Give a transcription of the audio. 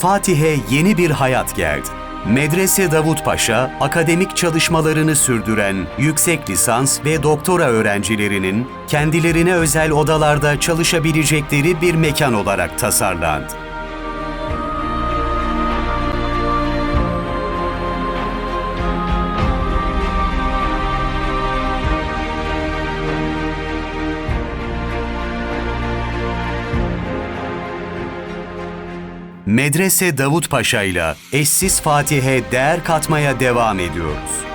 Fatih'e yeni bir hayat geldi. Medrese Davut Paşa, akademik çalışmalarını sürdüren yüksek lisans ve doktora öğrencilerinin kendilerine özel odalarda çalışabilecekleri bir mekan olarak tasarlandı. Medrese Davut Paşa ile eşsiz Fatih'e değer katmaya devam ediyoruz.